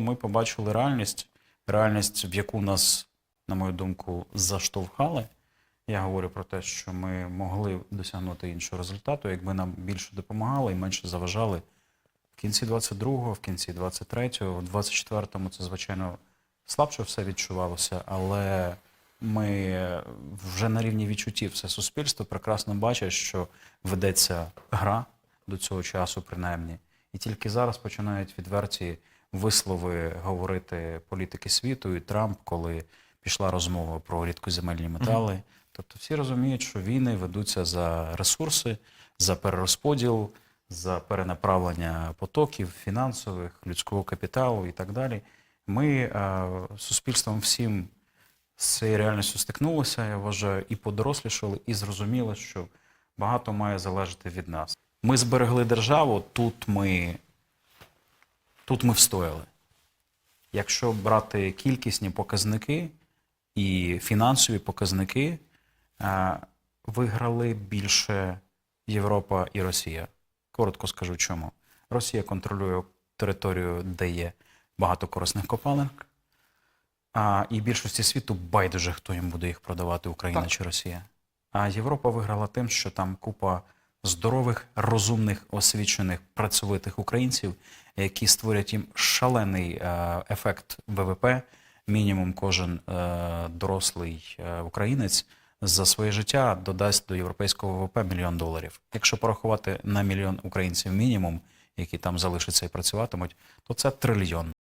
Ми побачили реальність, реальність, в яку нас, на мою думку, заштовхали. Я говорю про те, що ми могли досягнути іншого результату, якби нам більше допомагали і менше заважали в кінці 22-го, в кінці 23-го, в 24-му це, звичайно, слабше все відчувалося, але ми вже на рівні відчуттів все суспільство прекрасно бачить, що ведеться гра до цього часу, принаймні. І тільки зараз починають відверті вислови говорити політики світу і Трамп, коли пішла розмова про рідкоземельні метали. Тобто всі розуміють, що війни ведуться за ресурси, за перерозподіл, за перенаправлення потоків фінансових, людського капіталу і так далі. Ми е, суспільством всім з цією реальністю стикнулися, я вважаю, і подорослішали, і зрозуміли, що багато має залежати від нас. Ми зберегли державу, тут ми, тут ми встояли. Якщо брати кількісні показники і фінансові показники, е, виграли більше Європа і Росія. Коротко скажу чому. Росія контролює територію, де є багато корисних копалин, а, і більшості світу байдуже, хто їм буде їх продавати, Україна Так. чи Росія. А Європа виграла тим, що там купа здорових, розумних, освічених, працьовитих українців, які створять їм шалений е, ефект ВВП. Мінімум кожен е, дорослий е, українець за своє життя додасть до європейського ВВП мільйон доларів. Якщо порахувати на мільйон українців мінімум, які там залишаться і працюватимуть, то це трильйон.